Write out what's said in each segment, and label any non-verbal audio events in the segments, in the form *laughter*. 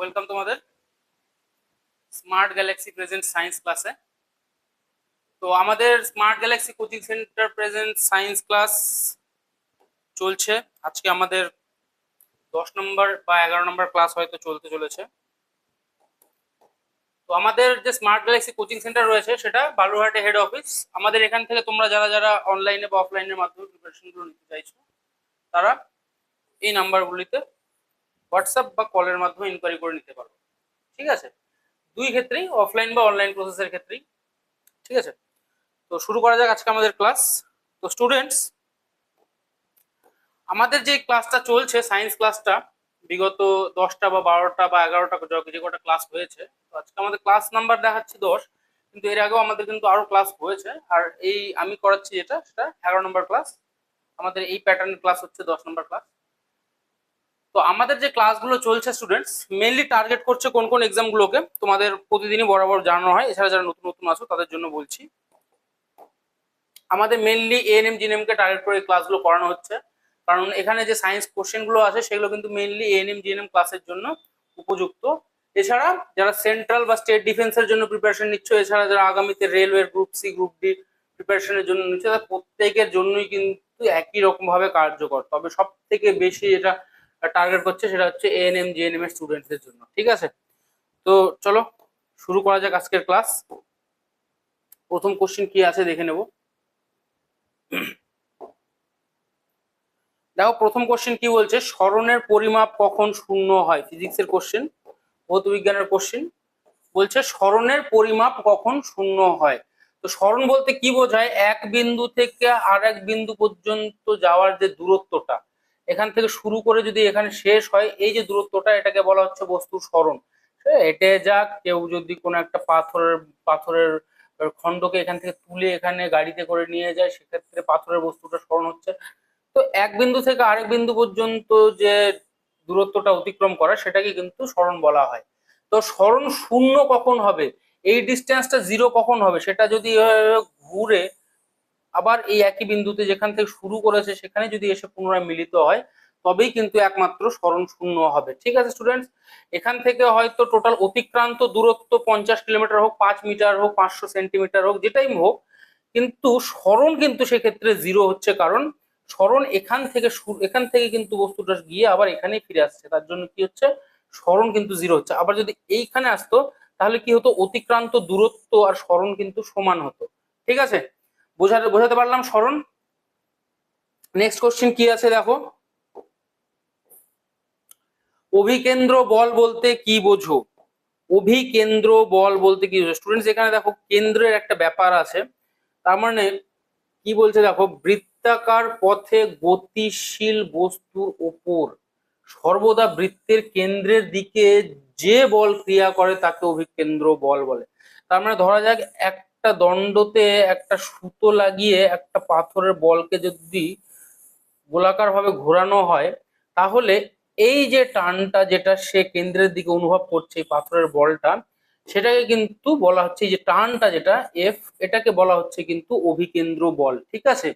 Welcome তোমাদের। Smart Galaxy present science ক্লাসে তো আমাদের smart galaxy coaching centre present science class চলছে। আজকে আমাদের দশ নম্বর বা এগারো নম্বর ক্লাস হয়তো চলতে চলেছে। তো আমাদের যে স্মার্ট গ্যালাক্সি কোচিং সেন্টার রয়েছে, সেটা বালুরহাটে হেড অফিস আমাদের এখান থেকে তোমরা যারা যারা অনলাইনে বা অফলাইনের মাধ্যমে প্রিপারেশনগুলো নিতে চাইছো, তারা এই নাম্বারগুলিতে হোয়াটসঅ্যাপ বা কলের মাধ্যমে ইনকোয়ারি করে নিতে পারো ঠিক আছে? দুই ক্ষেত্রেই অফলাইন বা অনলাইন প্রসেসের ক্ষেত্রেই। ঠিক আছে? তো শুরু করা যাক আজকে আমাদের ক্লাস তো স্টুডেন্টস আমাদের যে ক্লাসটা চলছে সায়েন্স ক্লাসটা বিগত দশটা বা বারোটা বা এগারোটা যে কটা ক্লাস হয়েছে, তো আজকে আমাদের ক্লাস নাম্বার দেখাচ্ছে দশ, কিন্তু এর আগেও আমাদের কিন্তু আরও ক্লাস হয়েছে। আর এই আমি করাচ্ছি যেটা, সেটা এগারো নম্বর ক্লাস আমাদের এই প্যাটার্নের ক্লাস হচ্ছে দশ নম্বর ক্লাস তো আমাদের যে ক্লাসগুলো চলছে স্টুডেন্টস মেনলি টার্গেট করছে কোন কোন এক্সামগুলোকে তোমাদের প্রতিদিনই বরাবর জানানো হয়, এছাড়া যারা নতুন নতুন আছো, তাদের জন্য বলছি। আমাদের মেনলি এএনএম জিএনএম কে টার্গেট করে ক্লাসগুলো করানো হচ্ছে। কারণ এখানে যে সায়েন্স কোশ্চেনগুলো আছে সেগুলো কিন্তু মেনলি এএনএম জিএনএম ক্লাসের জন্য উপযুক্ত। এছাড়া যারা সেন্ট্রাল বা স্টেট ডিফেন্সের জন্য প্রিপারেশন নিচ্ছ, এছাড়া যারা আগামীতে রেলওয়ের গ্রুপ সি গ্রুপ ডি প্রিপারেশনের জন্য নিচ্ছে, তারা প্রত্যেকের জন্যই কিন্তু একই রকম ভাবে কার্যকর। তবে সব থেকে বেশি এটা টার্গেট করছে সেটা হচ্ছে এএনএম জিএনএম এর স্টুডেন্টদের জন্য, ঠিক আছে? তো চলো, শুরু করা যাক আজকের ক্লাস প্রথম কোশ্চেন কি আছে দেখে নেব। দেখো, প্রথম কোশ্চেন কি বলছে? স্মরণের পরিমাপ কখন শূন্য হয়? ফিজিক্সের কোশ্চেন ভৌত বিজ্ঞানের কোশ্চেন বলছে, স্মরণের পরিমাপ কখন শূন্য হয়? তো স্মরণ বলতে কি বোঝায়? এক বিন্দু থেকে আর এক বিন্দু পর্যন্ত যাওয়ার যে দূরত্বটা এখান থেকে শুরু করে যদি এখানে শেষ হয়, এই যে দূরত্বটা এটাকে বলা হচ্ছে বস্তুর স্মরণ। হেঁটে যাক, কেউ যদি কোনো একটা পাথরের পাথরের খণ্ডকে এখান থেকে তুলে এখানে গাড়িতে করে নিয়ে যায়, সেক্ষেত্রে পাথরের বস্তুটা স্মরণ হচ্ছে। তো এক বিন্দু থেকে আরেক বিন্দু পর্যন্ত যে দূরত্বটা অতিক্রম করা, সেটাকে কিন্তু স্মরণ বলা হয়। তো স্মরণ শূন্য কখন হবে? এই ডিস্টেন্সটা জিরো কখন হবে? সেটা যদি ঘুরে আবার এই একই বিন্দুতে যেখান থেকে শুরু করেছে সেখানে যদি এসে পুনরায় মিলিত হয়, তবেই কিন্তু একমাত্র স্মরণ শূন্য হবে। ঠিক আছে স্টুডেন্টস এখান থেকে হয়তো টোটাল অতিক্রান্ত দূরত্ব পঞ্চাশ কিলোমিটার হোক, পাঁচ মিটার হোক, পাঁচশো সেন্টিমিটার হোক, যেটাই হোক, কিন্তু স্মরণ কিন্তু সেক্ষেত্রে জিরো হচ্ছে কারণ স্মরণ এখান থেকে এখান থেকে কিন্তু বস্তুটা গিয়ে আবার এখানেই ফিরে আসছে। তার জন্য কি হচ্ছে? স্মরণ কিন্তু জিরো হচ্ছে। আবার যদি এইখানে আসতো, তাহলে কি হতো? অতিক্রান্ত দূরত্ব আর স্মরণ কিন্তু সমান হতো। ঠিক আছে? বোঝাতে বোঝাতে পারলাম, স্মরণ। নেক্সট কোশ্চেন কি আছে দেখো? অভিকেন্দ্র বল বলতে কি বোঝো? অভিকেন্দ্র বল বলতে কি বোঝো? স্টুডেন্টস এখানে দেখো কেন্দ্রের একটা ব্যাপার আছে। তার মানে কি বলছে দেখো? বৃত্তাকার পথে গতিশীল বস্তুর ওপর সর্বদা বৃত্তের কেন্দ্রের দিকে যে বল ক্রিয়া করে তাকে অভিকেন্দ্র বল বলে। তার মানে ধরা যাক একটা দণ্ডতে একটা সুতো লাগিয়ে একটা পাথরের বলকে যদি গোলাকার ভাবে ঘোরানো হয়, তাহলে এই যে টানটা যেটা সে কেন্দ্রের দিকে অনুভব করছে এই পাথরের বলটা, সেটাকে কিন্তু বলা হচ্ছে যে টানটা যেটা এফ এটাকে বলা হচ্ছে কিন্তু অভিকেন্দ্র বল, ঠিক আছে?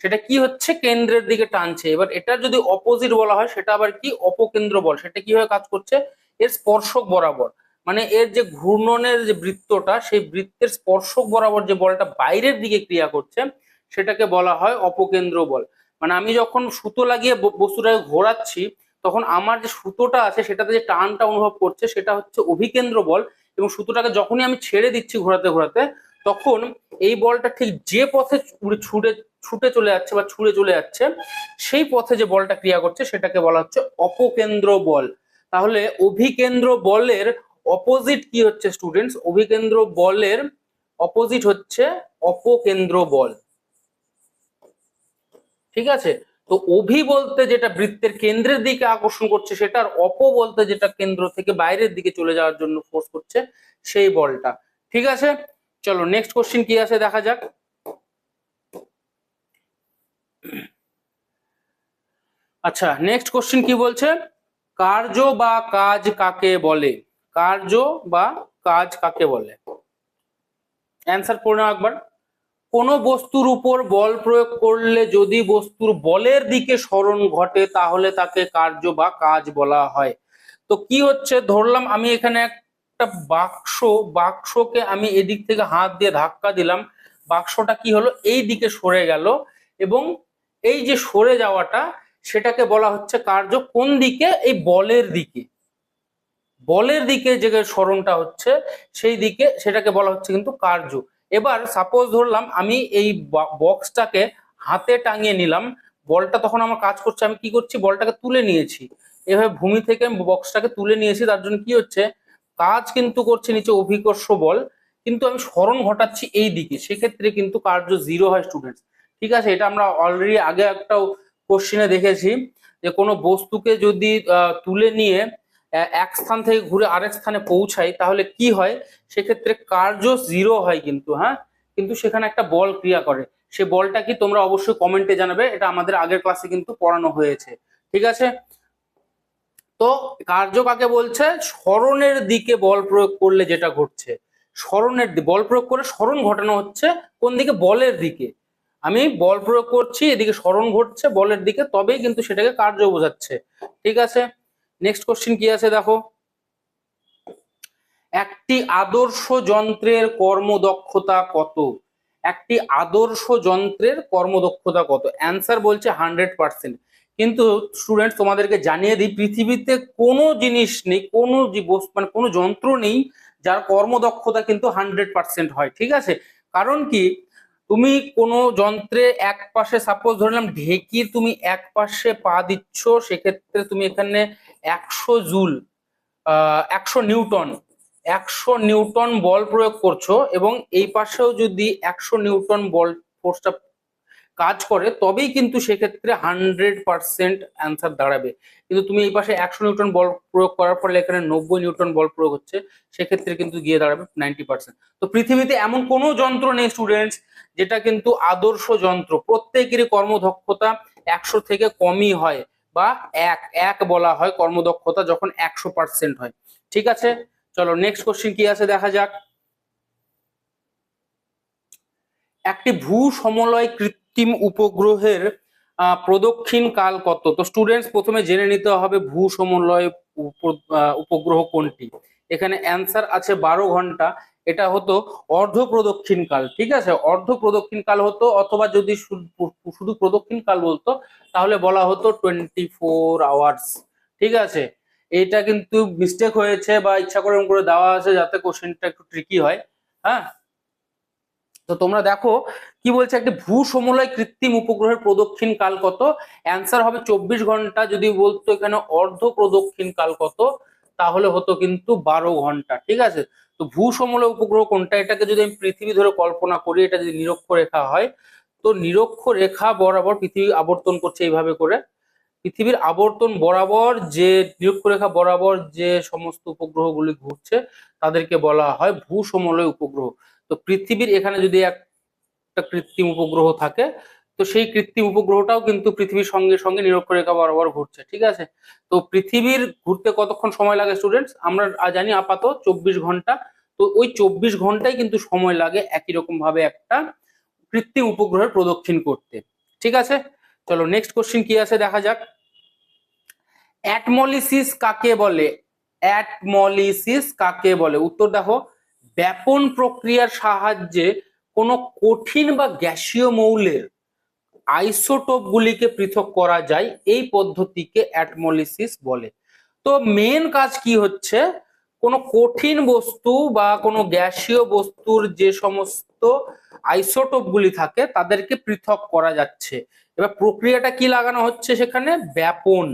সেটা কি হচ্ছে? কেন্দ্রের দিকে টানছে। এবার এটা যদি অপোজিট বলা হয়, সেটা আবার কি? অপকেন্দ্র বল। সেটা কীভাবে কাজ করছে? এর স্পর্শক বরাবর। মানে এর যে ঘূর্ণনের যে বৃত্তটা, সেই বৃত্তের স্পর্শক বরাবর যে বলটা বাইরের দিকে ক্রিয়া করছে, সেটাকে বলা হয় অপকেন্দ্র বল। মানে আমি যখন সুতো লাগিয়ে বস্তুটাকে ঘোরাচ্ছি, তখন আমার যে সুতোটা আছে, সেটাতে যে টানটা অনুভব করছে, সেটা হচ্ছে অভিকেন্দ্র বল এবং সুতোটাকে যখনই আমি ছেড়ে দিচ্ছি ঘোরাতে ঘোরাতে, তখন এই বলটা ঠিক যে পথে ছুটে ছুটে চলে যাচ্ছে বা ছুড়ে চলে যাচ্ছে, সেই পথে যে বলটা ক্রিয়া করছে, সেটাকে বলা হচ্ছে অপকেন্দ্র বল। তাহলে অভিকেন্দ্র বলের অপোজিট কি হচ্ছে স্টুডেন্টস অভিকেন্দ্র বলের অপোজিট হচ্ছে অপকেন্দ্র বল। ঠিক আছে? তো অভি বলতে যেটা বৃত্তের কেন্দ্রের দিকে আকর্ষণ করছে সেটার অপ বলতে যেটা কেন্দ্র থেকে বাইরের দিকে চলে যাওয়ার জন্য ফোর্স করছে সেই বলটা। ঠিক আছে? চলো নেক্সট কোশ্চেন কি আছে দেখা যাক। আচ্ছা নেক্সট কোশ্চেন কি বলছে? কার্য বা কাজ কাকে বলে? কার্য বা কাজ কাকে বলে? অ্যান্সার পড়ে নাও একবার। কোনো বস্তুর উপর বল প্রয়োগ করলে যদি বস্তুর বলের দিকে স্মরণ ঘটে, তাহলে তাকে কার্য বা কাজ বলা হয়। তো কি হচ্ছে? ধরলাম আমি এখানে একটা বাক্স, বাক্সকে আমি এদিক থেকে হাত দিয়ে ধাক্কা দিলাম। বাক্সটা কি হলো? এই দিকে সরে গেল এবং এই যে সরে যাওয়াটা, সেটাকে বলা হচ্ছে কার্য। কোন দিকে? এই বলের দিকে। বলের দিকে যে স্মরণটা হচ্ছে, সেই দিকে সেটাকে বলা হচ্ছে কিন্তু কার্য এবার সাপোজ ধরলাম আমি এই বক্সটাকে হাতে টাঙিয়ে নিলাম, বলটা তখন আমার কাজ করছে, আমি কি করছি? বলটাকে তুলে নিয়েছি। এভাবে ভূমি থেকে বক্সটাকে তুলে নিয়েছি, তার জন্য কি হচ্ছে? কাজ কিন্তু করছে নিচে অভিকর্ষ বল, কিন্তু আমি স্মরণ ঘটাচ্ছি এই দিকে। সেক্ষেত্রে কিন্তু কার্য জিরো হয় স্টুডেন্টস ঠিক আছে? এটা আমরা অলরেডি আগে একটা কোশ্চিনে দেখেছি যে কোনো বস্তুকে যদি তুলে নিয়ে এক স্থান থেকে ঘুরে আরেক স্থানে পৌঁছাই, তাহলে কি হয়? সেক্ষেত্রে কার্য জিরো হয় কিন্তু হ্যাঁ? কিন্তু সেখানে একটা বল ক্রিয়া করে। সে বলটা কি তোমরা অবশ্যই কমেন্টে জানাবে, এটা আমাদের আগের ক্লাসে কিন্তু পড়ানো হয়েছে। ঠিক আছে? তো কার্য কাকে বলছে? স্মরণের দিকে বল প্রয়োগ করলে যেটা ঘটছে, স্মরণের বল প্রয়োগ করে স্মরণ ঘটানো হচ্ছে কোন দিকে? বলের দিকে। আমি বল প্রয়োগ করছি, এদিকে স্মরণ ঘটছে বলের দিকে, তবেই কিন্তু সেটাকে কার্য বোঝাচ্ছে। ঠিক আছে? নেক্সট কোশ্চিন কি আছে দেখো? একটি আদর্শ যন্ত্রের কর্মদক্ষতা কত? একটি আদর্শ যন্ত্রের কর্মদক্ষতা কত? অ্যান্সার বলছে হান্ড্রেড পার্সেন্ট কিন্তু স্টুডেন্ট তোমাদেরকে জানিয়ে দিই, পৃথিবীতে কোনো জিনিস নেই, কোনো মানে কোনো যন্ত্র নেই যার কর্মদক্ষতা কিন্তু হান্ড্রেড পার্সেন্ট হয়, ঠিক আছে? কারণ কি? তুমি কোনো যন্ত্রে এক পাশে সাপোজ ধরলাম ঢেকি তুমি এক পাশে পা দিচ্ছ, সেক্ষেত্রে তুমি এখানে একশো জুল একশো নিউটন একশো নিউটন বল প্রয়োগ করছ এবং এই পাশেও যদি একশো নিউটন বল ফোর্সটা কাজ করে, তবেই কিন্তু সেক্ষেত্রে হান্ড্রেড পার্সেন্ট অ্যান্সার দাঁড়াবে। কিন্তু তুমি এই পাশে একশো নিউটন বল প্রয়োগ করার ফলে এখানে নব্বই নিউটন বল প্রয়োগ হচ্ছে, সেক্ষেত্রে কিন্তু গিয়ে দাঁড়াবে নাইনটি পার্সেন্ট তো পৃথিবীতে এমন কোনো যন্ত্র নেই স্টুডেন্টস যেটা কিন্তু আদর্শ যন্ত্র, প্রত্যেকেরই কর্মদক্ষতা একশো থেকে কমই হয়। বা এক এক বলা হয় কর্মদক্ষতা যখন একশো পার্সেন্ট হয়। ঠিক আছে? চলো নেক্সট কোশ্চিন কি আছে দেখা যাক। একটি ভূ সমলয় কৃত্রিম উপগ্রহের প্রদক্ষিণ কাল কত? তো স্টুডেন্টস প্রথমে জেনে নিতে হবে ভূ সমলয় উপগ্রহ কোনটি। এখানে অ্যান্সার আছে বারো ঘণ্টা। এটা হতো অর্ধ প্রদক্ষিণ কাল, ঠিক আছে? অর্ধ প্রদক্ষিণ কাল হতো অথবা যদি শুধু প্রদক্ষিণ কাল বলতো, তাহলে বলা হতো টোয়েন্টি ফোর আওয়ার্স ঠিক আছে? এটা কিন্তু মিস্টেক হয়েছে বা ইচ্ছা করে করে দেওয়া আছে যাতে কোশ্চেনটা একটু ট্রিকি হয় হ্যাঁ? তো তোমরা দেখো, কি বলছে একটি ভূ সমলয় কৃত্রিম উপগ্রহের প্রদক্ষিণ কাল কত? অ্যান্সার হবে চব্বিশ ঘণ্টা, যদি বলতো এখানে অর্ধ প্রদক্ষিণ কাল কত, তাহলে হতো কিন্তু বারো ঘণ্টা, ঠিক আছে? তো ভূ সমলয় উপগ্রহ কোনটা? এটাকে যদি আমি পৃথিবী ধরে কল্পনা করি, এটা যদি নিরক্ষরেখা হয়, তো নিরক্ষরেখা বরাবর পৃথিবী আবর্তন করছে এইভাবে করে। পৃথিবীর আবর্তন বরাবর যে নিরক্ষরেখা বরাবর যে সমস্ত উপগ্রহগুলি ঘুরছে, তাদেরকে বলা হয় ভূ সমলয় উপগ্রহ। তো পৃথিবীর এখানে যদি একটা কৃত্রিম উপগ্রহ থাকে তো সেই কৃত্রিম উপগ্রহটাও কিন্তু পৃথিবীর সঙ্গে সঙ্গে নিরক্ষরেখা বরাবর ঘুরছে, ঠিক আছে? তো পৃথিবীর ঘুরতে কতক্ষণ সময় লাগে স্টুডেন্টস আমরা জানি আপাতত চব্বিশ ঘণ্টা। তো ওই চব্বিশ ঘন্টায় কিন্তু সময় লাগে একই রকম ভাবে একটা কৃত্রিম উপগ্রহের প্রদক্ষিণ করতে, ঠিক আছে? চলো নেক্সট কোশ্চিন কি আছে দেখা যাক। অ্যাটমলিসিস কাকে বলে? অ্যাটমলিসিস কাকে বলে? উত্তর দেখো, ব্যাপন প্রক্রিয়ার সাহায্যে কোনো কঠিন বা গ্যাসীয় মৌলের আইসোটোপ গুলিকে পৃথক করা যায়, এই পদ্ধতিকে অ্যাটমলিসিস বলে। তো মেন কাজ কি হচ্ছে? কোনো কঠিন বস্তু বা কোনো গ্যাসীয় বস্তুর যে সমস্ত আইসোটোপ গুলি থাকে, তাদেরকে পৃথক করা যাচ্ছে। এবার প্রক্রিয়াটা কি লাগানো হচ্ছে সেখানে? ব্যাপন।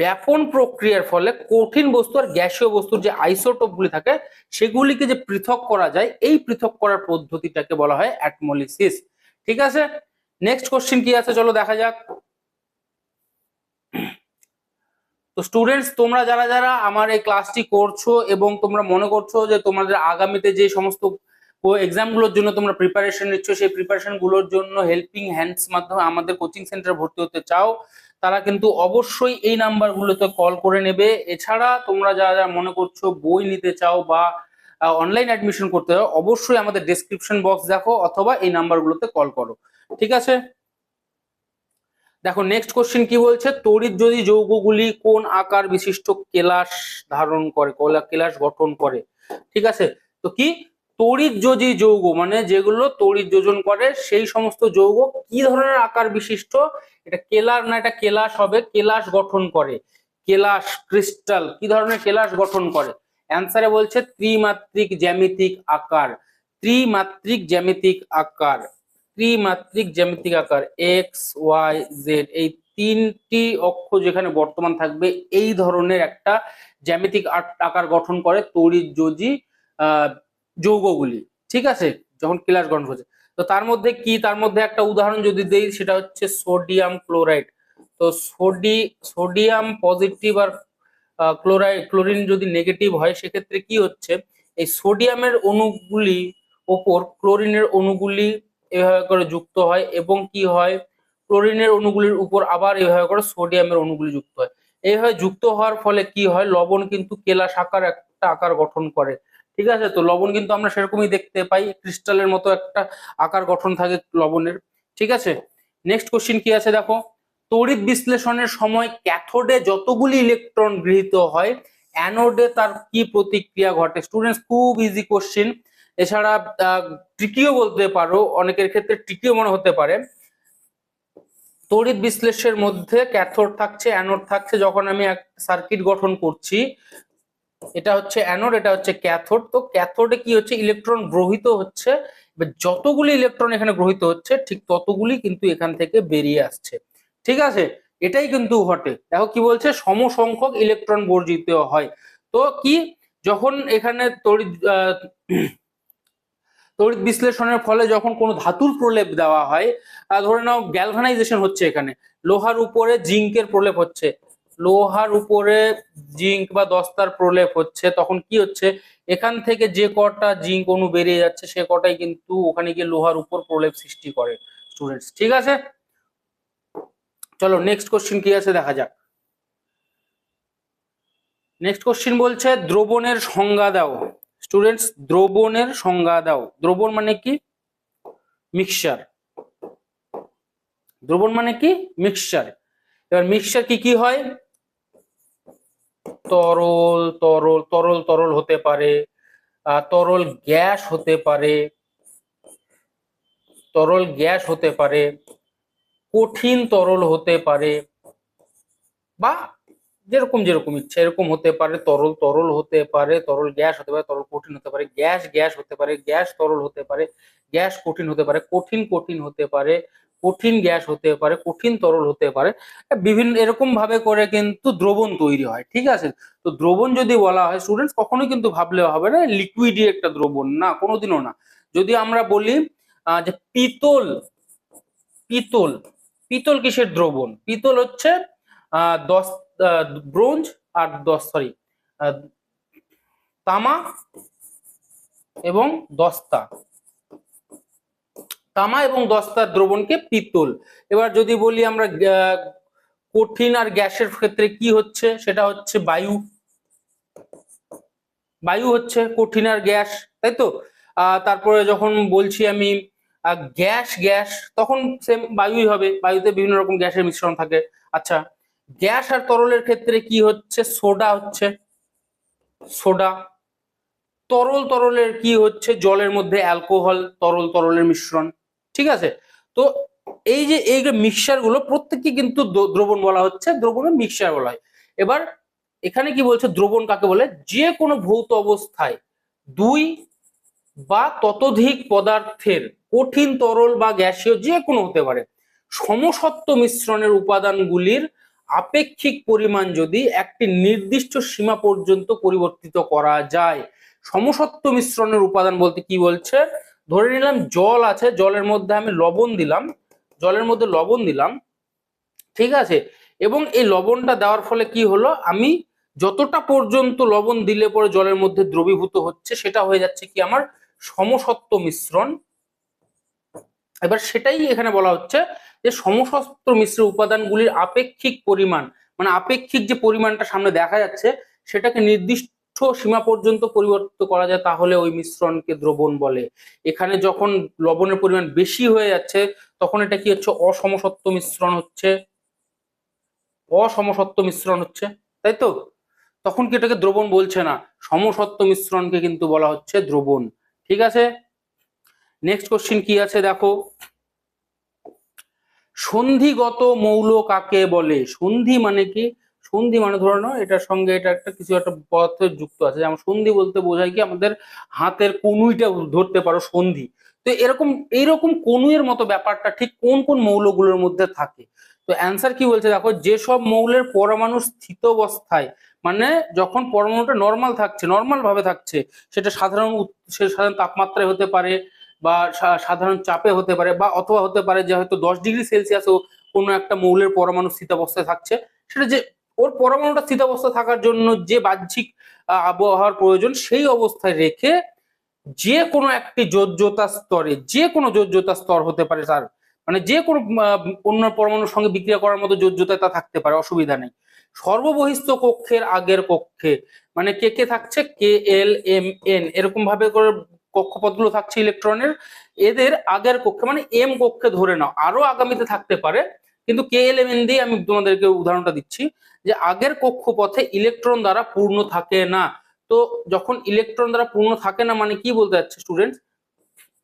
ব্যাপন প্রক্রিয়ার ফলে কঠিন বস্তু আর গ্যাসীয় বস্তুর যে আইসোটোপ গুলি থাকে, সেগুলিকে যে পৃথক করা যায়, এই পৃথক করার পদ্ধতিটাকে বলা হয় অ্যাটমোলিসিস। ঠিক আছে? নেক্সট কোশ্চিন কি আছে? চলো দেখা যাক। তো স্টুডেন্টস তোমরা যারা যারা আমার এই ক্লাসটি করছ এবং তোমরা মনে করছ যে তোমাদের আগামীতে যে সমস্ত এক্সামগুলোর জন্য তোমরা প্রিপারেশন নিচ্ছ, সেই প্রিপারেশনগুলোর জন্য হেল্পিং হ্যান্ডস মাধ্যমে আমাদের কোচিং সেন্টারে ভর্তি হতে চাও, তারা কিন্তু অবশ্যই এই নাম্বারগুলোতে কল করে নেবে। এছাড়া তোমরা যারা যারা মনে করছ বই নিতে চাও বা অনলাইন অ্যাডমিশন করতে চাও, অবশ্যই আমাদের ডেসক্রিপশন বক্স দেখো অথবা এই নাম্বারগুলোতে কল করো। ঠিক আছে? দেখো নেক্সট কোশ্চেন কি বলছে? তড়িৎ যদি যৌগগুলি কোন আকার বিশিষ্ট কেলাস ধারণ করে, কলা- কেলাস গঠন করে? ঠিক আছে? তো কি? তড়িৎ যদি যৌগ মানে যেগুলো তড়িৎ যোজন করে, সেই সমস্ত যৌগ কি ধরনের আকার বিশিষ্ট? এটা কেলার না এটা কেলাস হবে? কেলাস গঠন করে। কেলাস, ক্রিস্টাল, কি ধরনের কেলাস গঠন করে? অ্যান্সারে বলছে ত্রিমাত্রিক জ্যামিতিক আকার। ত্রিমাত্রিক জ্যামিতিক আকার। ত্রিমাত্রিক জ্যামিতিক আকার এক্স ওয়াই জেড এই তিনটি অক্ষ যেখানে বর্তমান থাকবে, এই ধরনের একটা জ্যামিতিক আকার গঠন করে তড়িৎ যোজি যৌগগুলি, ঠিক আছে? যখন ক্লাস গঠন করছে। তো তার মধ্যে কি? তার মধ্যে একটা উদাহরণ যদি দেই, সেটা হচ্ছে সোডিয়াম ক্লোরাইড তো সোডি সোডিয়াম পজিটিভ আর ক্লোরাইড ক্লোরিন যদি নেগেটিভ হয়, সেক্ষেত্রে কি হচ্ছে? এই সোডিয়ামের অণুগুলি ওপর ক্লোরিনের অণুগুলি এভাবে করে যুক্ত হয় এবং কি হয়? ক্লোরিনের অণুগুলির উপর আবার এভাবে করে সোডিয়ামের অণুগুলি যুক্ত হয়। এইভাবে যুক্ত হওয়ার ফলে কি হয়? লবণ কিন্তু কেলা আকার একটা আকার গঠন করে। ঠিক আছে? তো লবণ কিন্তু আমরা সেরকমই দেখতে পাই। ক্রিস্টালের মতো একটা আকার গঠন থাকে লবণের। ঠিক আছে? নেক্সট কোশ্চিন কি আছে দেখো? তড়িৎ বিশ্লেষণের সময় ক্যাথোডে যতগুলি ইলেকট্রন গৃহীত হয়, অ্যানোডে তার কি প্রতিক্রিয়া ঘটে? স্টুডেন্টস খুব ইজি কোশ্চিন এছাড়া ট্রিকিও বলতে পারো, অনেকের ক্ষেত্রে ট্রিকিও মনে হতে পারে। তড়িৎ বিশ্লেষের মধ্যে ক্যাথোড থাকছে অ্যানোড থাকছে, যখন আমি এক সার্কিট গঠন করছি, এটা হচ্ছে অ্যানোড এটা হচ্ছে ক্যাথোড তো ক্যাথোডে কি হচ্ছে? ইলেকট্রন গ্রহিত হচ্ছে। যতগুলি ইলেকট্রন এখানে গ্রহিত হচ্ছে, ঠিক ততগুলি কিন্তু এখান থেকে বেরিয়ে আসছে। ঠিক আছে? এটাই কিন্তু ঘটে। দেখো কি বলছে? সমসংখ্যক ইলেকট্রন বর্জিত হয়। তো কি? যখন এখানে তড়িৎ তড়িৎ বিশ্লেষণের ফলে যখন কোনো ধাতুর প্রলেপ দেওয়া হয় ধরে নাও গ্যালভানাইজেশন হচ্ছে এখানে। লোহার উপরে জিঙ্কের প্রলেপ হচ্ছে। লোহার উপরে জিঙ্ক বা দস্তার প্রলেপ হচ্ছে, তখন কি হচ্ছে? এখান থেকে যে কটা জিঙ্ক অণু বেরিয়ে যাচ্ছে, সে কটাই কিন্তু ওখানে গিয়ে লোহার উপর প্রলেপ সৃষ্টি করে স্টুডেন্টস ঠিক আছে? চলো নেক্সট কোশ্চিন কি আছে দেখা যাক। নেক্সট কোশ্চিন বলছে, দ্রবণের সংজ্ঞা দাও। স্টুডেন্টস দ্রবণের সংজ্ঞা দাও। দ্রবণ মানে কি? মিক্সচার দ্রবণ মানে কি? মিক্সচার এবার মিক্সচার কি কি হয়? তরল তরল তরল তরল হতে পারে তরল গ্যাস হতে পারে, তরল গ্যাস হতে পারে, কঠিন তরল হতে পারে, বা যেরকম যেরকম ইচ্ছা, এরকম হতে পারে, তরল তরল হতে পারে, তরল গ্যাস হতে পারে, তরল কঠিন হতে পারে, গ্যাস গ্যাস হতে পারে, গ্যাস তরল হতে পারে, গ্যাস কঠিন হতে পারে, কঠিন কঠিন হতে পারে, কঠিন গ্যাস হতে পারে, কঠিন তরল হতে পারে। বিভিন্ন, এরকম ভাবে করে কিন্তু দ্রবণ তৈরি হয়, ঠিক আছে? তো দ্রবণ যদি বলা হয় স্টুডেন্টস কখনোই কিন্তু ভাবলে হবে না লিকুইডই একটা দ্রবণ, না, কোনোদিনও না। যদি আমরা বলি যে পিতল পিতল পিতল কিসের দ্রবণ? পিতল হচ্ছে দশ ব্রোঞ্জ আর দশ সরি তামা এবং দস্তা। তামা এবং দস্তার দ্রবণকে পিতল এবার যদি বলি আমরা কঠিন আর গ্যাসের ক্ষেত্রে কি হচ্ছে, সেটা হচ্ছে বায়ু। বায়ু হচ্ছে কঠিন আর গ্যাস, তাই তো? তারপরে যখন বলছি আমি গ্যাস গ্যাস, তখন সেম বায়ুই হবে। বায়ুতে বিভিন্ন রকম গ্যাসের মিশ্রণ থাকে। আচ্ছা গ্যাস আর তরলের ক্ষেত্রে কি হচ্ছে? সোডা হচ্ছে। সোডা। তরল তরলের কি হচ্ছে? জলের মধ্যে অ্যালকোহল, তরল তরলের মিশ্রণ। ঠিক আছে? তো এই যে এই যে মিক্সচারগুলো, প্রত্যেককে কিন্তু দ্রবণ বলা হচ্ছে, দ্রবণের মিক্সার বলা হয়। এবার এখানে কি বলছে? দ্রবণ কাকে বলে? যে কোনো ভৌত অবস্থায় দুই বা ততোধিক পদার্থের কঠিন তরল বা গ্যাসীয় যে কোনো হতে পারে। সমসত্ব মিশ্রণের উপাদানগুলির আপেক্ষিক পরিমাণ যদি একটি নির্দিষ্ট সীমা পর্যন্ত পরিবর্তিত করা যায়। সমসত্ব মিশ্রণের উপাদান বলতে কি বলছে? ধরে নিলাম জল আছে, জলের মধ্যে আমি লবণ দিলাম, জলের মধ্যে লবণ দিলাম, ঠিক আছে? এবং এই লবণটা দেওয়ার ফলে কি হলো? আমি যতটা পর্যন্ত লবণ দিলে পরে জলের মধ্যে দ্রবীভূত হচ্ছে, সেটা হয়ে যাচ্ছে কি আমার সমসত্ব মিশ্রণ। এবার সেটাই এখানে বলা হচ্ছে যে সমসত্ব মিশ্র উপাদানগুলির আপেক্ষিক পরিমাণ মানে আপেক্ষিক যে পরিমাণটা সামনে দেখা যাচ্ছে, সেটাকে নির্দিষ্ট সীমা পর্যন্ত পরিবর্তিত করা যায় তাহলে ওই মিশ্রণকে দ্রবণ বলে। এখানে যখন লবণের পরিমাণ বেশি হয়ে যাচ্ছে, তখন এটা কি হচ্ছে? অসমসত্ব মিশ্রণ হচ্ছে। অসমসত্ব মিশ্রণ হচ্ছে, তাই তো? তখন কি এটাকে দ্রবণ বলছে না? সমসত্ব মিশ্রণকে কিন্তু বলা হচ্ছে দ্রবণ। ঠিক আছে? নেক্সট কোশ্চিন কি আছে? দেখো। সন্ধিগত মৌল কাকে বলে? সন্ধি মানে কি? সন্ধি মানে ধরে নাও, এটার সঙ্গে এটা একটা কিছু একটা পদার্থ যুক্ত আছে। যেমন সন্ধি বলতে বোঝায় কি? আমাদের হাতের কনুইটা ধরতে পারো সন্ধি। তো এরকম, এইরকম কনুইয়ের মতো ব্যাপারটা ঠিক কোন কোন মৌলগুলোর মধ্যে থাকে? তো অ্যান্সার কি বলছে? দেখো, যেসব মৌলের পরমাণু স্থিত অবস্থায় মানে যখন পরমাণুটা নর্মাল থাকছে নর্মাল ভাবে থাকছে, সেটা সাধারণ সে সাধারণ তাপমাত্রায় হতে পারে বা সাধারণ চাপে হতে পারে বা অথবা হতে পারে যে হয়তো দশ ডিগ্রি সেলসিয়াসও কোনো একটা মৌলের পরমাণু স্থিতাবস্থায় থাকছে। সেটা যে ওর পরমাণুটা স্থিতাবস্থা থাকার জন্য যে বাহ্যিক আবহাওয়ার প্রয়োজন সেই অবস্থায় রেখে যে কোনো একটি যোজ্যতা স্তরে, যে কোনো যোজ্যতা স্তর হতে পারে তার। মানে যে কোনো অন্য পরমাণুর সঙ্গে বিক্রিয়া করার মতো যোজ্যতা তা থাকতে পারে, অসুবিধা নেই। সর্ববহিস্থ কক্ষের আগের কক্ষে মানে কে কে থাকছে? কে, এল, এম, এন এরকম ভাবে করে কক্ষপথগুলো থাকছে ইলেকট্রনের, এদের আগের কক্ষে মানে এম কক্ষে ধরে নাও, আরও আগামীতে থাকতে পারে, কিন্তু কে এল এম এন দিয়ে আমি তোমাদেরকে উদাহরণটা দিচ্ছি, যে আগের কক্ষপথে ইলেকট্রন দ্বারা পূর্ণ থাকে না। তো যখন ইলেকট্রন দ্বারা পূর্ণ থাকে না মানে কি বলতে যাচ্ছে স্টুডেন্ট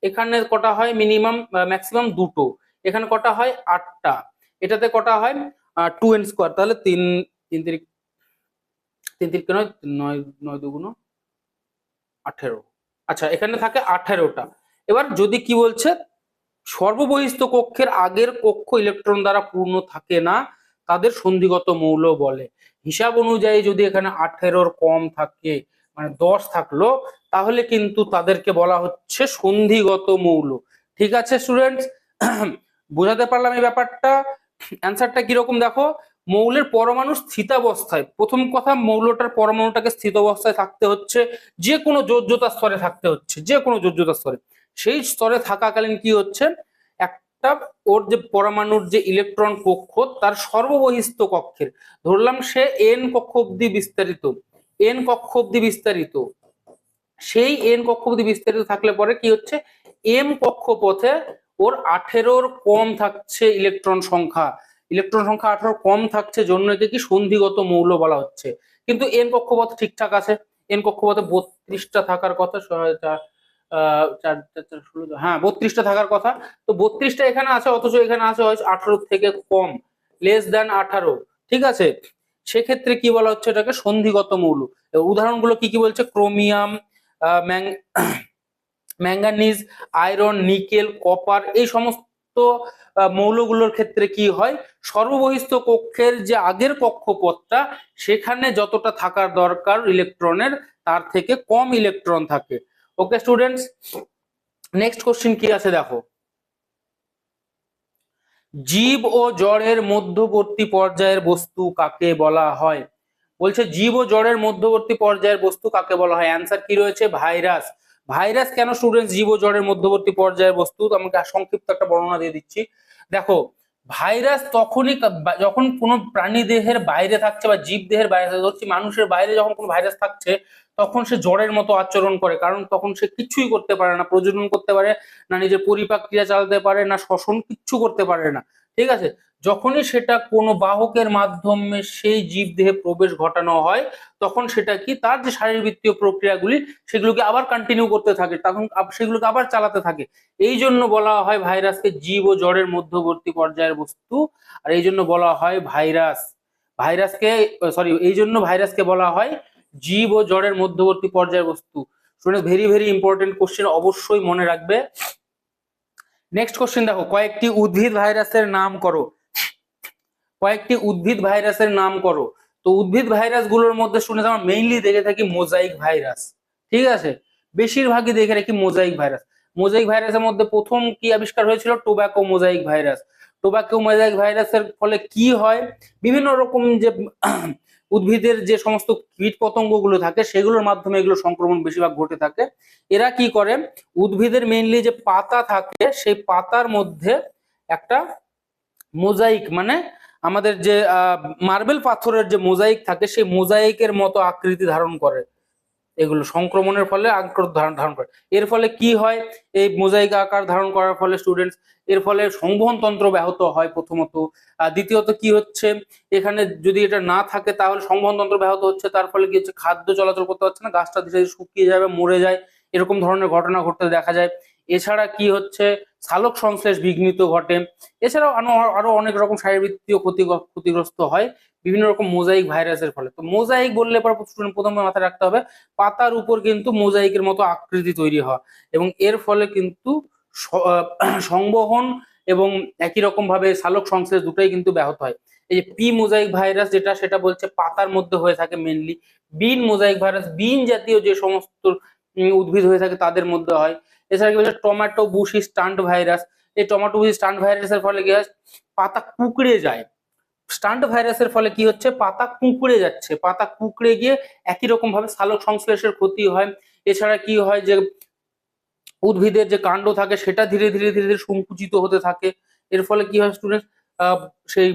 এখানে কটা হয় মিনিমাম ম্যাক্সিমাম দুটো। এখানে কটা হয়? আটটা। এটাতে কটা হয়? টু এন স্কোয়ার তাহলে তিন তিন তিরিক তিন তিরিক নয়? নয় নয় দুগুণ আঠেরো। আচ্ছা এখানে থাকে আঠারোটা। এবার যদি কি বলছে, সর্ববহিস্থ কক্ষের আগের কক্ষ ইলেকট্রন দ্বারা পূর্ণ থাকে না, তাদের সন্ধিগত মৌল বলে। হিসাব অনুযায়ী যদি এখানে আঠেরোর কম থাকে মানে দশ থাকল, তাহলে কিন্তু তাদেরকে বলা হচ্ছে সন্ধিগত মৌল। ঠিক আছে স্টুডেন্টস *clears throat* বোঝাতে পারলাম এই ব্যাপারটা? অ্যান্সারটা কীরকম দেখো? মৌলের পরমাণু স্থিতাবস্থায়। প্রথম কথা, মৌলটার পরমাণুটাকে স্থিত অবস্থায় থাকতে হচ্ছে, যে কোনো যোজ্যতা স্তরে থাকতে হচ্ছে, যে কোনো যোজ্যতা স্তরে। সেই স্তরে থাকাকালীন কি হচ্ছে? একটা ওর যে পরমাণুর যে ইলেকট্রন কক্ষ, তার সর্ববহিস্থ কক্ষের। ধরলাম সে এন কক্ষ অব্দি বিস্তারিত এন কক্ষ অব্দি বিস্তারিত। সেই এন কক্ষ অব্দি বিস্তারিত থাকলে পরে কি হচ্ছে? এম কক্ষপথে ওর আঠেরোর কম থাকছে ইলেকট্রন সংখ্যা। ইলেকট্রন সংখ্যা আঠারো কম থাকছে, জন্য একে কি সন্ধিগত মৌল বলা হচ্ছে। কিন্তু এন কক্ষপথ ঠিকঠাক আছে। এন কক্ষপথে বত্রিশটা থাকার কথা হ্যাঁ বত্রিশটা থাকার কথা। তো বত্রিশটা এখানে আছে, অথচ এখানে আছে আঠারো থেকে কম লেস দেন আঠারো, ঠিক আছে? সেক্ষেত্রে কি বলা হচ্ছে এটাকে? সন্ধিগত মৌল। উদাহরণগুলো কি কি বলছে? Chromium *coughs* manganese, iron, nickel, copper, এই সমস্ত মৌলগুলোর ক্ষেত্রে কি হয়? সর্ববহিস্থ কক্ষের যে আগের কক্ষপথটা, সেখানে যতটা থাকার দরকার ইলেকট্রনের তার থেকে কম ইলেকট্রন থাকে। ওকে স্টুডেন্টস নেক্সট কোশ্চিন কি আছে দেখো? জীব ও জড়ের মধ্যবর্তী পর্যায়ের বস্তু কাকে বলা হয়? বলছে, জীব ও জড়ের মধ্যবর্তী পর্যায়ের বস্তু কাকে বলা হয়? অ্যান্সার কি রয়েছে? ভাইরাস ভাইরাস কেন স্টুডেন্ট জীব জড়ের মধ্যবর্তী পর্যায়ের বস্তু আমাকে সংক্ষিপ্ত একটা বর্ণনা দিয়ে দিচ্ছি। দেখো, ভাইরাস তখনই যখন কোনো প্রাণী দেহের বাইরে থাকছে বা জীব দেহের বাইরে ধরছি মানুষের বাইরে যখন কোনো ভাইরাস থাকছে, তখন সে জ্বরের মতো আচরণ করে। কারণ তখন সে কিছুই করতে পারে না, প্রজনন করতে পারে না, নিজের পরিপাক ক্রিয়া চালাতে পারে না শ্বসন কিচ্ছু করতে পারে না। ঠিক আছে? যখনই সেটা কোনো বাহকের মাধ্যমে সেই জীব দেহে প্রবেশ ঘটানো হয়, তখন সেটা কি? তার যে শারীরবৃত্তীয় প্রক্রিয়াগুলি, সেগুলোকে আবার কন্টিনিউ করতে থাকে, তখন সেগুলোকে আবার চালাতে থাকে। এই জন্য বলা হয় ভাইরাসকে জীব ও জড়ের মধ্যবর্তী পর্যায়ের বস্তু, আর এই জন্য বলা হয় ভাইরাস। ভাইরাসকে সরি এই জন্য ভাইরাসকে বলা হয় জীব ও জড়ের মধ্যবর্তী পর্যায়ের বস্তু। Student very very important question অবশ্যই মনে রাখবে। নেক্সট কোশ্চেন দেখো, কয়েকটি উদ্ভিদ ভাইরাসের নাম করো। কয়েকটি উদ্ভিদ ভাইরাসের নাম করো। তো উদ্ভিদ ভাইরাসগুলোর মধ্যে শুনে আমরা মেইনলি দেখে থাকি মোজাইক ভাইরাস ঠিক আছে? বেশিরভাগই দেখে রাখি মোজাইক ভাইরাস মোজাইক ভাইরাসের মধ্যে প্রথম কি আবিষ্কার হয়েছিল? Tobacco mosaic virus tobacco mosaic ভাইরাসের ফলে কি হয়? বিভিন্ন রকম যে উদ্ভিদের যে সমস্ত কীট পতঙ্গগুলো থাকে, সেগুলোর মাধ্যমে এগুলো সংক্রমণ বেশিরভাগ ঘটে থাকে। এরা কি করে? উদ্ভিদের মেইনলি যে পাতা থাকে, সেই পাতার মধ্যে একটা মোজাইক মানে আমাদের যে মার্বেল পাথরের যে মোজাইক থাকে, সেই মোজাইকের মতো আকৃতি ধারণ করে। এগুলো সংক্রমণের ফলে আকার ধারণ ধারণ করে। এর ফলে কি হয়? এই মোজাইক আকার ধারণ করার ফলে স্টুডেন্টস এর ফলে সংবহন তন্ত্র ব্যাহত হয় প্রথমত। আর দ্বিতীয়ত কি হচ্ছে? এখানে যদি এটা না থাকে তাহলে সংবহন তন্ত্র ব্যাহত হচ্ছে, তার ফলে কি হচ্ছে? খাদ্য চলাচল করতে পারছে না, গাছটা ধীরে ধীরে শুকিয়ে যাবে, মরে যায়, এরকম ধরনের ঘটনা ঘটতে দেখা যায়। এছাড়া কি হচ্ছে? সালোক সংশ্লেষ বিঘ্নিত ঘটে। এছাড়াও আরও অনেক রকম শারীরবৃত্তীয় ক্ষতি, ক্ষতিগ্রস্ত হয়। বিভিন্ন রকম মোজাইক ভাইরাসের ফলে। তো মোজাইক বললে পর স্টুডেন্ট প্রথমে মাথায় রাখতে হবে, পাতার উপর কিন্তু মোজাইকের মতো আকৃতি তৈরি হওয়া এবং এর ফলে কিন্তু *clears throat* সংবহন এবং একই রকম ভাবে সালোক সংশ্লেষ দুটোই কিন্তু ব্যাহত হয়। এই যে পি মোজাইক ভাইরাস যেটা, সেটা বলছে পাতার মধ্যে হয়ে থাকে mainly bean mosaic virus bean জাতীয় যে সমস্ত উদ্ভিদ হয়ে থাকে তাদের মধ্যে হয়। এছাড়া কি বলছে? টমেটো বুশি স্টান্ট ভাইরাস এই টমেটো বুশি স্টান্ট ভাইরাসের ফলে কি হয়? পাতা কুকড়ে যায়। স্টান্ট ভাইরাসের ফলে কি হচ্ছে? পাতা কুঁকড়ে যাচ্ছে। পাতা কুঁকড়ে গিয়ে একই রকম ভাবে সালোক সংশ্লেষের ক্ষতি হয়। এছাড়া কি হয় যে, উদ্ভিদের যে কাণ্ড থাকে সেটা ধীরে ধীরে ধীরে ধীরে সংকুচিত হতে থাকে। এর ফলে কি হয় স্টুডেন্ট সেই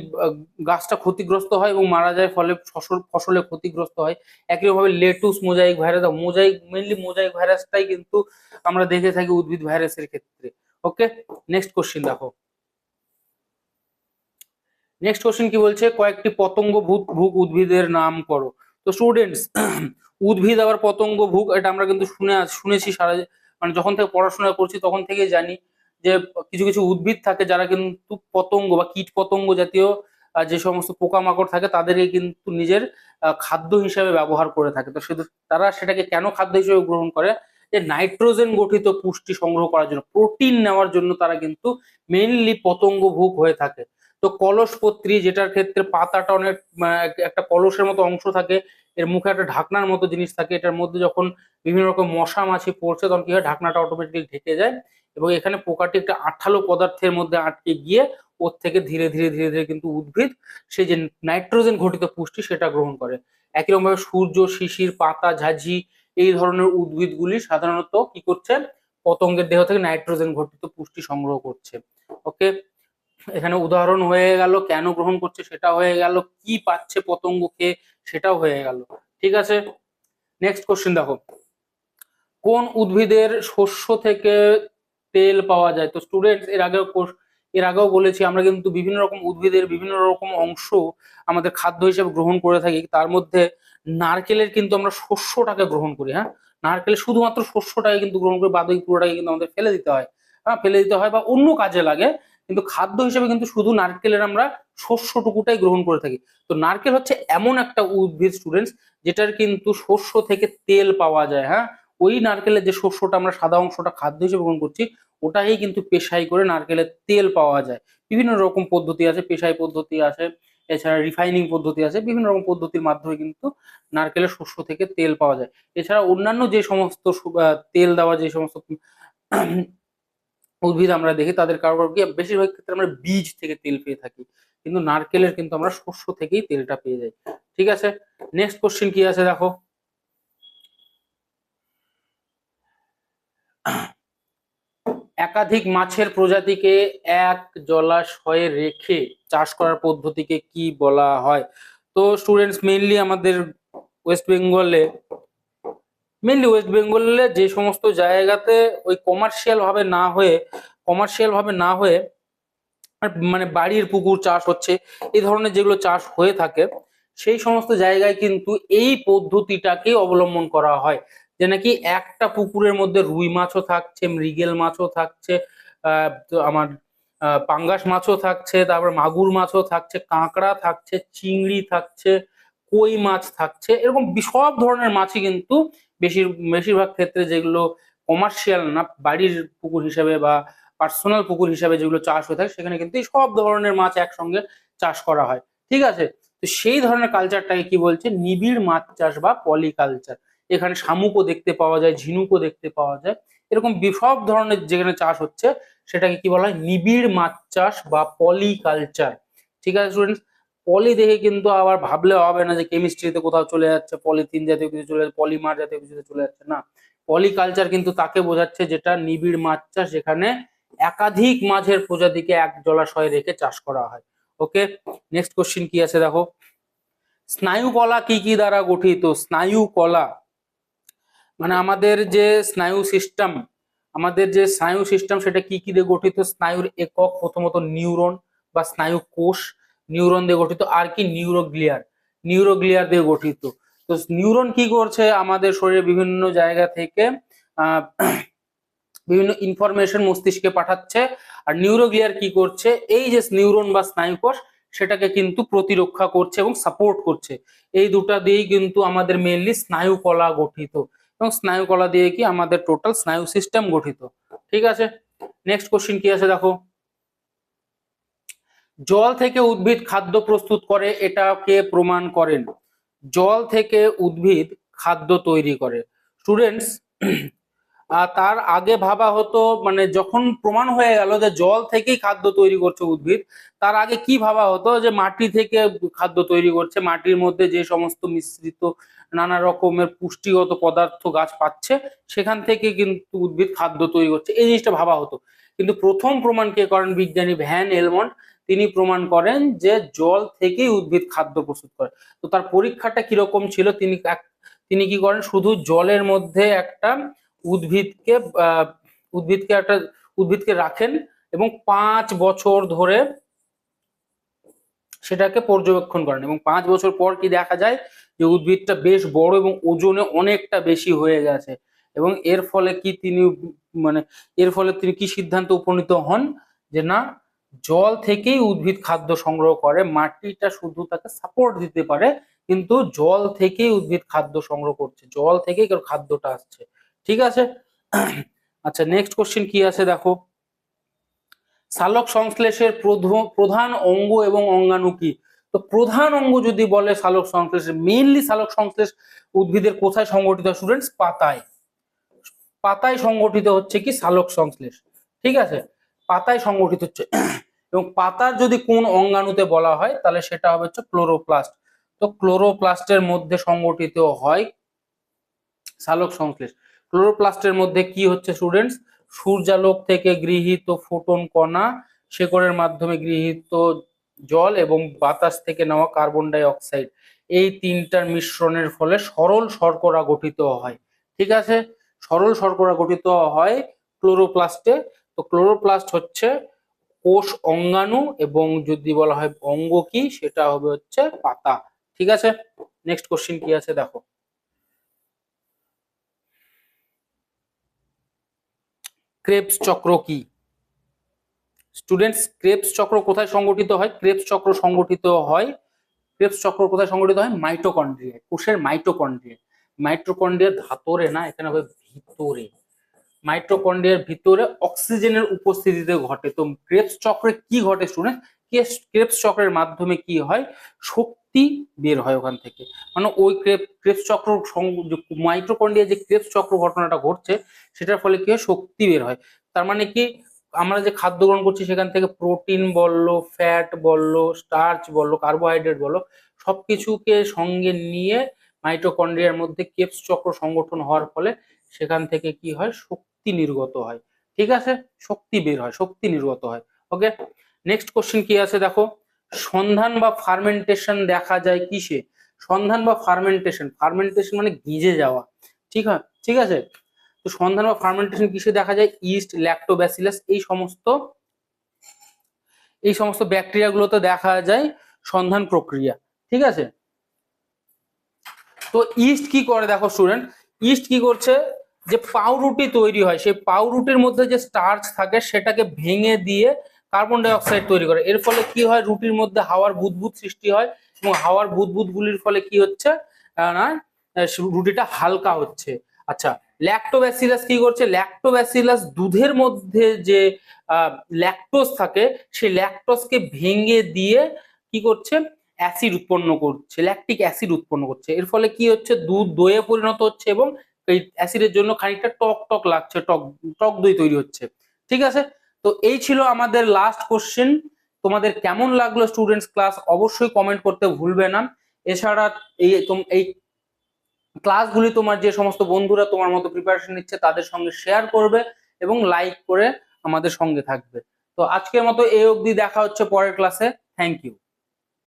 গাছটা ক্ষতিগ্রস্ত হয় এবং মারা যায় ফলে ফসল, ফসলে ক্ষতিগ্রস্ত হয়। একইভাবে lettuce, mosaic virus, mosaic mainly mosaic ভাইরাসটাই কিন্তু আমরা দেখে থাকি উদ্ভিদ ভাইরাসের ক্ষেত্রে। ওকে নেক্সট কোশ্চিন দেখো। নেক্সট কোশ্চেন কি বলছে? কয়েকটি পতঙ্গ ভুগ উদ্ভিদের নাম করো। তো স্টুডেন্টস উদ্ভিদ আবার পতঙ্গ ভুগ এটা আমরা কিন্তু শুনে শুনেছি সারা মানে যখন থেকে পড়াশোনা করছি তখন থেকে জানি যে, কিছু কিছু উদ্ভিদ থাকে যারা কিন্তু পতঙ্গ বা কীট পতঙ্গ জাতীয় যে সমস্ত পোকামাকড় থাকে তাদেরকে কিন্তু নিজের খাদ্য হিসাবে ব্যবহার করে থাকে। তো শুধু তারা সেটাকে কেন খাদ্য হিসেবে গ্রহণ করে? যে নাইট্রোজেন গঠিত পুষ্টি সংগ্রহ করার জন্য, প্রোটিন নেওয়ার জন্য তারা কিন্তু মেইনলি পতঙ্গ ভুগ হয়ে থাকে। তো কলসপত্রী যেটার ক্ষেত্রে পাতাটা অনেক একটা কলসের মতো অংশ থাকে, এর মুখে একটা ঢাকনার মতো জিনিস থাকে, এটার মধ্যে যখন বিভিন্ন রকম মশা মাছি পড়ছে তখন কি হয়, ঢাকনাটা অটোমেটিক ঢেকে যায় এবং এখানে পোকাটি একটা আঠালো পদার্থের মধ্যে আটকে গিয়ে ওর থেকে ধীরে ধীরে ধীরে ধীরে কিন্তু উদ্ভিদ সে যে নাইট্রোজেন ঘটিত পুষ্টি সেটা গ্রহণ করে। একই রকম ভাবে সূর্য, শিশির, পাতা, ঝাঁঝি এই ধরনের উদ্ভিদগুলি সাধারণত কি করছে, পতঙ্গের দেহ থেকে নাইট্রোজেন ঘটিত পুষ্টি সংগ্রহ করছে। ওকে এখানে উদাহরণ হয়ে গেল, কেন গ্রহণ করছে সেটা হয়ে গেল, কি পাচ্ছে পতঙ্গ খেয়ে সেটাও হয়ে গেল। ঠিক আছে? নেক্সট কোশ্চেন দেখো। কোন উদ্ভিদের শস্য থেকে তেল পাওয়া যায়? তো স্টুডেন্ট এর আগেও এর আগেও বলেছি, আমরা কিন্তু বিভিন্ন রকম উদ্ভিদের বিভিন্ন রকম অংশ আমাদের খাদ্য হিসেবে গ্রহণ করে থাকি। তার মধ্যে নারকেলের কিন্তু আমরা শস্যটাকে গ্রহণ করি হ্যাঁ? নারকেলের শুধুমাত্র শস্যটাকে কিন্তু গ্রহণ করি বাদ পুরোটাকে কিন্তু আমাদের ফেলে দিতে হয়। হ্যাঁ ফেলে দিতে হয় বা অন্য কাজে লাগে। কিন্তু খাদ্য হিসেবে কিন্তু শুধু নারকেলের আমরা শস্যটুকুটাই গ্রহণ করে থাকি। তো নারকেল হচ্ছে এমন একটা উদ্ভিদ স্টুডেন্টস যেটার কিন্তু শস্য থেকে তেল পাওয়া যায় হ্যাঁ? ওই নারকেলের যে শস্যটা আমরা সাদা অংশটা খাদ্য হিসেবে গ্রহণ করছি, ওটাই কিন্তু পেশাই করে নারকেলের তেল পাওয়া যায়। বিভিন্ন রকম পদ্ধতি আছে পেশাই পদ্ধতি আছে, এছাড়া রিফাইনিং পদ্ধতি আছে, বিভিন্ন রকম পদ্ধতির মাধ্যমে কিন্তু নারকেলের শস্য থেকে তেল পাওয়া যায়। এছাড়া অন্যান্য যে সমস্ত তেল দেওয়া যে সমস্ত উদ্ভিদ আমরা দেখি, তাদের কারও কারও কি বেশিরভাগ ক্ষেত্রে আমরা বীজ থেকে তেল পেয়ে থাকি। কিন্তু নারকেলের কিন্তু আমরা শস্য থেকেই তেলটা পেয়ে যাই। ঠিক আছে? নেক্সট কোশ্চেন কি আছে দেখো? একাধিক মাছের প্রজাতিকে এক জলাশয়ে রেখে চাষ করার পদ্ধতিকে কি বলা হয়? তো স্টুডেন্টস মেইনলি আমাদের ওয়েস্ট বেঙ্গলে মেইনলি ওয়েস্ট বেঙ্গলে যে সমস্ত জায়গাতে ওই কমার্শিয়াল ভাবে না হয়ে কমার্শিয়াল ভাবে না হয়ে মানে বাড়ির পুকুর চাষ হচ্ছে, এই ধরনের যেগুলো চাষ হয়ে থাকে, সেই সমস্ত জায়গায় কিন্তু এই পদ্ধতিটাকে অবলম্বন করা হয়। যে নাকি একটা পুকুরের মধ্যে রুই মাছও থাকছে, মৃগেল মাছও থাকছে আমার পাঙ্গাস মাছও থাকছে, তারপর মাগুর মাছও থাকছে, কাঁকড়া থাকছে, চিংড়ি থাকছে, কই মাছ থাকছে, এরকম সব ধরনের মাছই কিন্তু বেশির, বেশিরভাগ ক্ষেত্রে যেগুলো কমার্শিয়াল না, বাড়ির পুকুর হিসেবে বা পার্সোনাল পুকুর হিসাবে যেগুলো চাষ হয়ে থাকে, সেখানে কিন্তু সব ধরনের মাছ একসঙ্গে চাষ করা হয়। ঠিক আছে? তো সেই ধরনের কালচারটাকে কি বলছে? নিবিড় মাছ চাষ বা পলিকালচার এখানে শামুকও দেখতে পাওয়া যায়, ঝিনুকও দেখতে পাওয়া যায়। এরকম সব ধরনের যেখানে চাষ হচ্ছে, সেটাকে কি বলা হয়? নিবিড় মাছ চাষ বা পলিকালচার ঠিক আছে স্টুডেন্টস পলি দেখে কিন্তু আবার ভাবলে হবে না যে কেমিস্ট্রিতে কোথাও চলে যাচ্ছে, পলিথিন জাতীয় কিছু চলে যাচ্ছে, পলিমার জাতীয় কিছুতে চলে যাচ্ছে, না। পলিকালচার কিন্তু তাকে বোঝাচ্ছে যেটা নিবিড় মাছ চাষ যেখানে একাধিক মাছের প্রজাতিকে এক জলাশয়ে রেখে চাষ করা হয়। ওকে নেক্সট কোশ্চিন কি আছে দেখো? স্নায়ু কলা কি কি দ্বারা গঠিত? স্নায়ু কলা মানে আমাদের যে স্নায়ু সিস্টেম আমাদের যে স্নায়ু সিস্টেম সেটা কি কি দিয়ে গঠিত? স্নায়ুর একক প্রথমত নিউরন বা স্নায়ু কোষ নিউরন দিয়ে গঠিত, আর কি নিউরোগ্লিয়ার নিউরোগ্লিয়ার দিয়ে গঠিত। তো নিউরন কি করছে? আমাদের শরীরে বিভিন্ন জায়গা থেকে বিভিন্ন ইনফরমেশন মস্তিষ্কে পাঠাচ্ছে। আর নিউরোগ্লিয়ার কি করছে? এই যে নিউরন বা স্নায়ুকোষ, সেটাকে কিন্তু প্রতিরক্ষা করছে এবং সাপোর্ট করছে। এই দুটা দিয়েই কিন্তু আমাদের মেইনলি স্নায়ু কলা গঠিত। এবং স্নায়ু কলা দিয়ে কি আমাদের টোটাল স্নায়ু সিস্টেম গঠিত। ঠিক আছে? নেক্সট কোশ্চিন কি আছে? দেখো। জল থেকে উদ্ভিদ খাদ্য প্রস্তুত করে, এটাকে প্রমাণ করেন। জল থেকে উদ্ভিদ খাদ্য তৈরি করে। স্টুডেন্টস তার আগে ভাবা হতো মানে যখন প্রমাণ হয়ে গেল যে জল থেকেই খাদ্য তৈরি করছে উদ্ভিদ, তার আগে কি ভাবা হতো যে মাটি থেকে খাদ্য তৈরি করছে? মাটির মধ্যে যে সমস্ত মিশ্রিত নানা রকমের পুষ্টিগত পদার্থ গাছ পাচ্ছে, সেখান থেকে কিন্তু উদ্ভিদ খাদ্য তৈরি করছে। এই জিনিসটা ভাবা হতো। কিন্তু প্রথম প্রমাণ কে করেন বিজ্ঞানী ভ্যান এলমন্ড তিনি প্রমাণ করেন যে জল থেকেই উদ্ভিদ খাদ্য প্রস্তুত করে। তো তার পরীক্ষাটা কীরকম ছিল? তিনি তিনি কি করেন? শুধু জলের মধ্যে একটা উদ্ভিদকে উদ্ভিদকে একটা, উদ্ভিদকে রাখেন এবং পাঁচ বছর ধরে সেটাকে পর্যবেক্ষণ করেন এবং পাঁচ বছর পর কি দেখা যায় যে উদ্ভিদটা বেশ বড় এবং ওজনে অনেকটা বেশি হয়ে গেছে এবং এর ফলে কি তিনি মানে এর ফলে তিনি কি সিদ্ধান্ত উপনীত হন? যে না জল থেকেই উদ্ভিদ খাদ্য সংগ্রহ করে, মাটিটা শুধু তাকে সাপোর্ট দিতে পারে, কিন্তু জল থেকেই উদ্ভিদ খাদ্য সংগ্রহ করছে, জল থেকেই খাদ্যটা আসছে। ঠিক আছে? আচ্ছা নেক্সট কোশ্চেন কি আছে দেখো? সালোক সংশ্লেষের প্রধ- প্রধান অঙ্গ এবং অঙ্গাণু কি? তো প্রধান অঙ্গ যদি বলে সালোক সংশ্লেষের মেইনলি সালোক সংশ্লেষ উদ্ভিদের কোথায় সংগঠিত? স্টুডেন্টস পাতায়। পাতায় সংগঠিত হচ্ছে কি? সালোক সংশ্লেষ। ঠিক আছে? পাতায় সংগঠিত হচ্ছে। এবং পাতার যদি কোন অঙ্গাণুতে বলা হয়, তাহলে সেটা হবে হচ্ছে ক্লোরোপ্লাস্ট। তো ক্লোরোপ্লাস্টের মধ্যে সংগঠিত হয় সালোক সংশ্লেষ। ক্লোরোপ্লাস্টের মধ্যে কি হচ্ছে স্টুডেন্টস সূর্যালোক থেকে গৃহীত ফোটন কণা, শেকড়ের মাধ্যমে গৃহীত জল এবং বাতাস থেকে নেওয়া কার্বন ডাই অক্সাইড এই তিনটার মিশ্রণের ফলে সরল শর্করা গঠিত হয়। ঠিক আছে? সরল শর্করা গঠিত হয় ক্লোরোপ্লাস্টে। তো ক্লোরোপ্লাস্ট হচ্ছে কোষ অঙ্গাণু এবং যদি বলা হয় অঙ্গ কি, সেটা হবে হচ্ছে পাতা। ঠিক আছে? নেক্সট কোশ্চিন কি আছে দেখো। ক্রেবস চক্র কি? স্টুডেন্টস ক্রেবস চক্র কোথায় সংগঠিত হয়? ক্রেবস চক্র সংগঠিত হয় ক্রেবস চক্র কোথায় সংগঠিত হয়? মাইটোকন্ড্রিয়ায়, কোষের মাইটোকন্ড্রিয়া মাইটোকন্ড্রিয়ার ধাতরে না, এখানে হবে ভিতরে। মাইটোকন্ড্রিয়ার ভিতরে অক্সিজেনের উপস্থিতিতে ঘটে। তো ক্রেবস চক্রে কি ঘটে স্টুডেন্ট ক্রেবস চক্রের মাধ্যমে কি হয়? শক্তি বের হয় ওখান থেকে। মানে ওই ক্রেপ ক্রেবস চক্র মাইটোকন্ড্রিয়া যে ক্রেবস চক্র ঘটনাটা ঘটছে, সেটার ফলে কি হয়? শক্তি বের হয়। তার মানে কি? আমরা যে খাদ্য গ্রহণ করছি, সেখান থেকে প্রোটিন বলল, ফ্যাট বলল, স্টার্চ বলল, কার্বোহাইড্রেট বলল, সবকিছুকে সঙ্গে নিয়ে মাইটোকন্ড্রিয়ার মধ্যে কেপস চক্র সংগঠন হওয়ার ফলে সেখান থেকে কি হয়? শক্তি নির্গত হয়। ঠিক আছে? শক্তি বের হয়, শক্তি নির্গত হয়। ওকে নেক্সট কোশ্চেন কি আছে দেখো? সন্ধান বা ফার্মেন্টেশন দেখা যায় কিসে? সন্ধান বা ফার্মেন্টেশন ফার্মেন্টেশন মানে গিজে যাওয়া। ঠিক আছে ঠিক আছে? তো সন্ধান বা ফার্মেন্টেশন কিসে দেখা যায়? ইস্ট ল্যাক্টোব্যাসিলাস এই সমস্ত এই সমস্ত ব্যাকটেরিয়া গুলোতে দেখা যায় সন্ধান প্রক্রিয়া। ঠিক আছে? তো ইস্ট কি করে দেখো স্টুডেন্ট ইস্ট কি করছে? যে পাউরুটি তৈরি হয়, সেই পাউরুটির মধ্যে যে স্টার্চ থাকে, সেটাকে ভেঙে দিয়ে কার্বন ডাই অক্সাইড তৈরি করে। এর ফলে কি হয়? রুটির মধ্যে হাওয়ার বুদবুদ সৃষ্টি হয় এবং হাওয়ার বুদবুদ গুলির ফলে কি হচ্ছে? না রুটিটা হালকা হচ্ছে। আচ্ছা ল্যাক্টোব্যাসিলাস কি করছে? ল্যাক্টোব্যাসিলাস দুধের মধ্যে যে ল্যাকটোজ থাকে, সেই ল্যাকটোজকে ভেঙে দিয়ে কি করছে? অ্যাসিড উৎপন্ন করছে ল্যাকটিক অ্যাসিড উৎপন্ন করছে। এর ফলে কি হচ্ছে? দুধ দইয়ে পরিণত হচ্ছে এবং এই অ্যাসিডের জন্য খানিকটা টক টক লাগছে, টক টক দই তৈরি হচ্ছে। ঠিক আছে? তো এই ছিল আমাদের লাস্ট কোশ্চেন তোমাদের কেমন লাগল স্টুডেন্টস ক্লাস অবশ্যই কমেন্ট করতে ভুলবে না। এছাড়া এই এই ক্লাসগুলি তোমার যে সমস্ত বন্ধুরা তোমার মতো প্রিপারেশন নিচ্ছে, তাদের সঙ্গে শেয়ার করবে এবং লাইক করে আমাদের সঙ্গে থাকবে। তো আজকের মতো এই অবধি দেখা হচ্ছে পরের ক্লাসে থ্যাংক ইউ